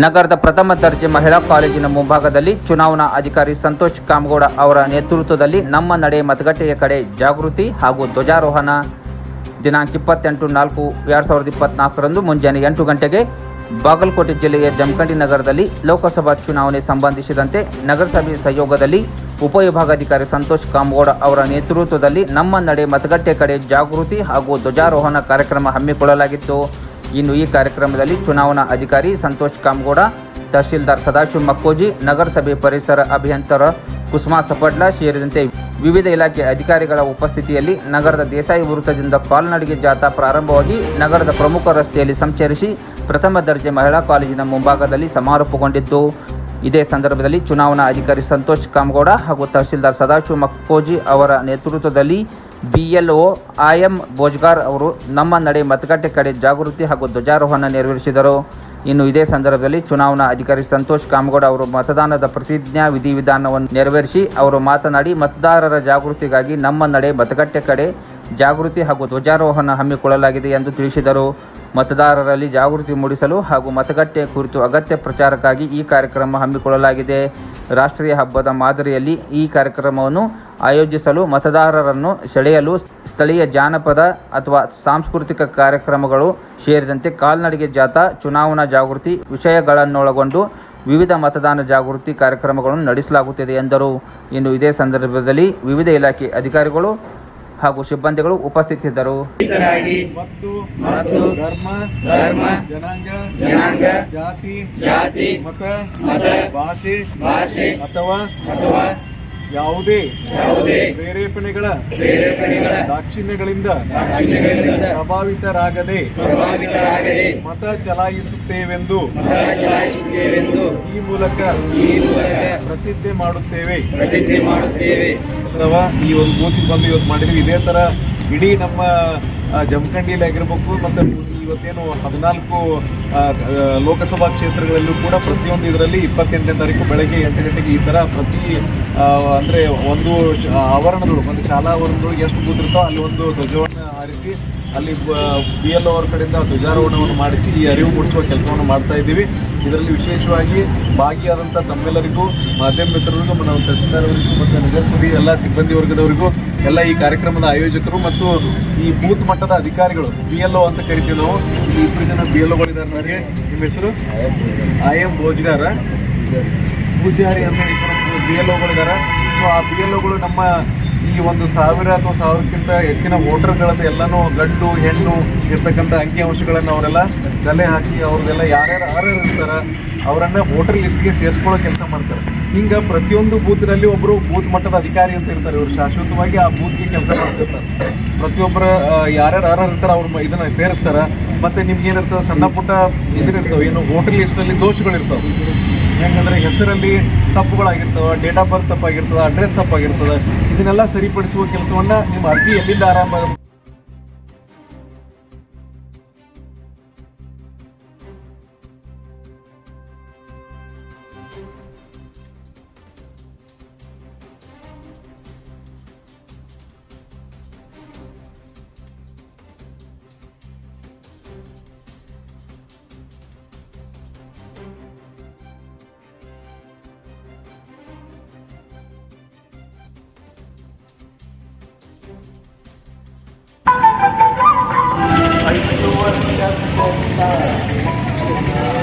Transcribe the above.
ನಗರದ ಪ್ರಥಮ ದರ್ಜೆ ಮಹಿಳಾ ಕಾಲೇಜಿನ ಮುಂಭಾಗದಲ್ಲಿ ಚುನಾವಣಾ ಅಧಿಕಾರಿ ಸಂತೋಷ್ ಕಾಮಗೌಡ ಅವರ ನೇತೃತ್ವದಲ್ಲಿ ನಮ್ಮ ನಡೆ ಮತಗಟ್ಟೆಯ ಕಡೆ ಜಾಗೃತಿ ಹಾಗೂ ಧ್ವಜಾರೋಹಣ. ದಿನಾಂಕ ಇಪ್ಪತ್ತೆಂಟು ನಾಲ್ಕು ಎರಡು ಸಾವಿರದ ಇಪ್ಪತ್ನಾಲ್ಕರಂದು ಮುಂಜಾನೆ ಎಂಟು ಗಂಟೆಗೆ ಬಾಗಲಕೋಟೆ ಜಿಲ್ಲೆಯ ಜಮಖಂಡಿ ನಗರದಲ್ಲಿ ಲೋಕಸಭಾ ಚುನಾವಣೆ ಸಂಬಂಧಿಸಿದಂತೆ ನಗರಸಭೆ ಸಹಯೋಗದಲ್ಲಿ ಉಪವಿಭಾಗಾಧಿಕಾರಿ ಸಂತೋಷ್ ಕಾಮಗೌಡ ಅವರ ನೇತೃತ್ವದಲ್ಲಿ ನಮ್ಮ ನಡೆ ಮತಗಟ್ಟೆ ಕಡೆ ಜಾಗೃತಿ ಹಾಗೂ ಧ್ವಜಾರೋಹಣ ಕಾರ್ಯಕ್ರಮ ಹಮ್ಮಿಕೊಳ್ಳಲಾಗಿತ್ತು. ಇನ್ನು ಈ ಕಾರ್ಯಕ್ರಮದಲ್ಲಿ ಚುನಾವಣಾ ಅಧಿಕಾರಿ ಸಂತೋಷ್ ಕಾಮಗೌಡ, ತಹಶೀಲ್ದಾರ್ ಸದಾಶಿವ ಮಕ್ಕೋಜಿ, ನಗರಸಭೆ ಪರಿಸರ ಅಭಿಯಂತರ ಕುಸುಮಾ ಸಪಡ್ಲ ಸೇರಿದಂತೆ ವಿವಿಧ ಇಲಾಖೆ ಅಧಿಕಾರಿಗಳ ಉಪಸ್ಥಿತಿಯಲ್ಲಿ ನಗರದ ದೇಸಾಯಿ ವೃತ್ತದಿಂದ ಕಾಲ್ನಡಿಗೆ ಜಾಥಾ ಪ್ರಾರಂಭವಾಗಿ ನಗರದ ಪ್ರಮುಖ ರಸ್ತೆಯಲ್ಲಿ ಸಂಚರಿಸಿ ಪ್ರಥಮ ದರ್ಜೆ ಮಹಿಳಾ ಕಾಲೇಜಿನ ಮುಂಭಾಗದಲ್ಲಿ ಸಮಾರೋಪಗೊಂಡಿತ್ತು ಇದೇ ಸಂದರ್ಭದಲ್ಲಿ ಚುನಾವಣಾ ಅಧಿಕಾರಿ ಸಂತೋಷ್ ಕಾಮಗೌಡ ಹಾಗೂ ತಹಶೀಲ್ದಾರ್ ಸದಾಶಿವ ಮಕ್ಕೋಜಿ ಅವರ ನೇತೃತ್ವದಲ್ಲಿ ಬಿಎಲ್ಒ ಐಎಂ ಭೋಜ್ಗಾರ್ ಅವರು ನಮ್ಮ ನಡೆ ಮತಗಟ್ಟೆ ಕಡೆ ಜಾಗೃತಿ ಹಾಗೂ ಧ್ವಜಾರೋಹಣ ನೆರವೇರಿಸಿದರು. ಇನ್ನು ಇದೇ ಸಂದರ್ಭದಲ್ಲಿ ಚುನಾವಣಾ ಅಧಿಕಾರಿ ಸಂತೋಷ್ ಕಾಮಗೌಡ ಅವರು ಮತದಾನದ ಪ್ರತಿಜ್ಞಾ ವಿಧಿವಿಧಾನವನ್ನು ನೆರವೇರಿಸಿ ಅವರು ಮಾತನಾಡಿ, ಮತದಾರರ ಜಾಗೃತಿಗಾಗಿ ನಮ್ಮ ನಡೆ ಮತಗಟ್ಟೆ ಕಡೆ ಜಾಗೃತಿ ಹಾಗೂ ಧ್ವಜಾರೋಹಣ ಹಮ್ಮಿಕೊಳ್ಳಲಾಗಿದೆ ಎಂದು ತಿಳಿಸಿದರು. ಮತದಾರರಲ್ಲಿ ಜಾಗೃತಿ ಮೂಡಿಸಲು ಹಾಗೂ ಮತಗಟ್ಟೆ ಕುರಿತು ಅಗತ್ಯ ಪ್ರಚಾರಕ್ಕಾಗಿ ಈ ಕಾರ್ಯಕ್ರಮ ಹಮ್ಮಿಕೊಳ್ಳಲಾಗಿದೆ. ರಾಷ್ಟ್ರೀಯ ಹಬ್ಬದ ಮಾದರಿಯಲ್ಲಿ ಈ ಕಾರ್ಯಕ್ರಮವನ್ನು ಆಯೋಜಿಸಲು ಮತದಾರರನ್ನು ಸೆಳೆಯಲು ಸ್ಥಳೀಯ ಜಾನಪದ ಅಥವಾ ಸಾಂಸ್ಕೃತಿಕ ಕಾರ್ಯಕ್ರಮಗಳು ಸೇರಿದಂತೆ ಕಾಲ್ನಡಿಗೆ ಜಾಥಾ, ಚುನಾವಣಾ ಜಾಗೃತಿ ವಿಷಯಗಳನ್ನೊಳಗೊಂಡು ವಿವಿಧ ಮತದಾನ ಜಾಗೃತಿ ಕಾರ್ಯಕ್ರಮಗಳನ್ನು ನಡೆಸಲಾಗುತ್ತಿದೆ ಎಂದರು. ಇನ್ನು ಇದೇ ಸಂದರ್ಭದಲ್ಲಿ ವಿವಿಧ ಇಲಾಖೆ ಅಧಿಕಾರಿಗಳು ಹಾಗೂ ಸಿಬ್ಬಂದಿಗಳು ಮತ್ತು ಮತ್ತು ಧರ್ಮ ಧರ್ಮ ಜನಾಂಗ ಜನಾಂಗ ಜಾತಿ ಜಾತಿ ಮತ ಮತ ಭಾಷೆ ಭಾಷೆ ಅಥವಾ ಅಥವಾ ಯಾವುದೇ ಯಾವುದೇ ಪ್ರೇರೇಪಣೆಗಳ ಪ್ರೇರೇಪಣೆಗಳ ದಾಕ್ಷಿಣ್ಯಗಳಿಂದ ದಾಕ್ಷಿಣ್ಯಗಳಿಂದ ಪ್ರಭಾವಿತರಾಗದೆ ಪ್ರಭಾವಿತರಾಗದೆ ಮತ ಚಲಾಯಿಸುತ್ತೇವೆಂದು ಚಲಾಯಿಸುತ್ತೇವೆಂದು ಈ ಮೂಲಕ ಈ ಮೂಲಕ ಪ್ರತಿಜ್ಞೆ ಮಾಡುತ್ತೇವೆ. ಪ್ರತಿಜ್ಞೆ ಮಾಡುತ್ತೇವೆ. ಅಥವಾ ಈ ಒಂದು ಬೂತಿಗೆ ಬಂದು ಇವತ್ತು ಮಾಡಿದ್ವಿ. ಇದೇ ತರ ಇಡೀ ನಮ್ಮ ಜಮಖಂಡಿಯಲ್ಲಿ ಆಗಿರ್ಬೇಕು ಮತ್ತೆ ಇವತ್ತೇನು ಹದಿನಾಲ್ಕು ಲೋಕಸಭಾ ಕ್ಷೇತ್ರಗಳಲ್ಲೂ ಕೂಡ ಪ್ರತಿಯೊಂದು ಇದರಲ್ಲಿ ಇಪ್ಪತ್ತೆಂಟನೇ ತಾರೀಕು ಬೆಳಗ್ಗೆ ಎಂಟು ಗಂಟೆಗೆ ಈ ಥರ ಪ್ರತಿ ಅಂದರೆ ಒಂದು ಆವರಣದೊಳಗೆ, ಒಂದು ಶಾಲಾ ಆವರಣದೊಳಗೆ ಎಷ್ಟು ಕೂತಿರ್ತೋ ಅಲ್ಲಿ ಒಂದು ಧ್ವಜವನ್ನು ಹಾರಿಸಿ, ಅಲ್ಲಿ ಬಿ ಎಲ್ ಅವರ ಕಡೆಯಿಂದ ಧ್ವಜಾರೋಹಣವನ್ನು ಮಾಡಿಸಿ ಈ ಅರಿವು ಮೂಡಿಸುವ ಕೆಲಸವನ್ನು ಮಾಡ್ತಾ ಇದ್ದೀವಿ. ಇದರಲ್ಲಿ ವಿಶೇಷವಾಗಿ ಭಾಗಿಯಾದಂಥ ತಮ್ಮೆಲ್ಲರಿಗೂ ಮಾಧ್ಯಮ ಮಿತ್ರರಿಗೂ ನಮ್ಮ ತಹಸೀಲ್ದಾರ್ವರಿಗೂ ಮತ್ತು ನಗರಸಭೆ ಎಲ್ಲ ಸಿಬ್ಬಂದಿ ವರ್ಗದವರಿಗೂ ಎಲ್ಲ ಈ ಕಾರ್ಯಕ್ರಮದ ಆಯೋಜಕರು ಮತ್ತು ಈ ಬೂತ್ ಮಟ್ಟದ ಅಧಿಕಾರಿಗಳು ಬಿ ಎಲ್ ಒ ಅಂತ ಕರಿತೀವಿ ನಾವು. ಇಲ್ಲಿ ಇಬ್ಬರು ಜನ ಬಿ ಎಲ್ ಒಗಳಿದ್ದಾರೆ ನನಗೆ ನಿಮ್ಮ ಹೆಸರು? I M Bhojgara. ಪೂಜಾರಿ ಅಂತ ಬಿ ಎಲ್ ಒಗಳಿದ್ದಾರೆ ಸೊ ಆ ಬಿ ಎಲ್ ಒಗಳು ನಮ್ಮ ಈ ಒಂದು ಸಾವಿರ ಅಥವಾ ಸಾವಿರಕ್ಕಿಂತ ಹೆಚ್ಚಿನ ವೋಟರ್ಗಳದ್ದು ಎಲ್ಲನೂ ಗಂಡು, ಹೆಣ್ಣು ಇರ್ತಕ್ಕಂಥ ಅಂಕಿಅಂಶಗಳನ್ನು ಅವರೆಲ್ಲ ತಲೆ ಹಾಕಿ ಅವ್ರದ್ದೆಲ್ಲ ಯಾರ್ಯಾರು ಆರ್ಯಾರು ಇರ್ತಾರೆ, ಅವರನ್ನ ವೋಟರ್ ಲಿಸ್ಟ್ಗೆ ಸೇರಿಸ್ಕೊಳ್ಳೋ ಕೆಲಸ ಮಾಡ್ತಾರೆ. ಹಿಂಗೆ ಪ್ರತಿಯೊಂದು ಬೂತ್ನಲ್ಲಿ ಒಬ್ಬರು ಬೂತ್ ಮಟ್ಟದ ಅಧಿಕಾರಿ ಅಂತ ಇರ್ತಾರೆ ಇವರು. ಶಾಶ್ವತವಾಗಿ ಆ ಬೂತ್ಗೆ ಕೆಲಸ ಮಾಡ್ತಿರ್ತಾರೆ. ಪ್ರತಿಯೊಬ್ಬರ ಯಾರ್ಯಾರು ಯಾರು ಇರ್ತಾರೆ ಅವ್ರ ಇದನ್ನ ಸೇರಿಸ್ತಾರೆ. ಮತ್ತೆ ನಿಮ್ಗೆ ಏನಿರ್ತದೆ ಸಣ್ಣ ಪುಟ್ಟ ಇದಿರ್ತವೆ ಏನು ವೋಟರ್ ಲಿಸ್ಟ್ನಲ್ಲಿ ದೋಷಗಳಿರ್ತಾವೆ. ಹೆಂಗಂದ್ರೆ ಹೆಸರಲ್ಲಿ ತಪ್ಪುಗಳಾಗಿರ್ತವೆ ಡೇಟ್ ಆಫ್ ಬರ್ತ್ ತಪ್ಪಾಗಿರ್ತದೆ ಅಡ್ರೆಸ್ ತಪ್ಪಾಗಿರ್ತದೆ, ಇದನ್ನೆಲ್ಲ ಸರಿಪಡಿಸುವ ಕೆಲಸವನ್ನ ನಿಮ್ಮ ಅರ್ಜಿ ಎಲ್ಲಿಂದ ಆರಂಭ the one that's going to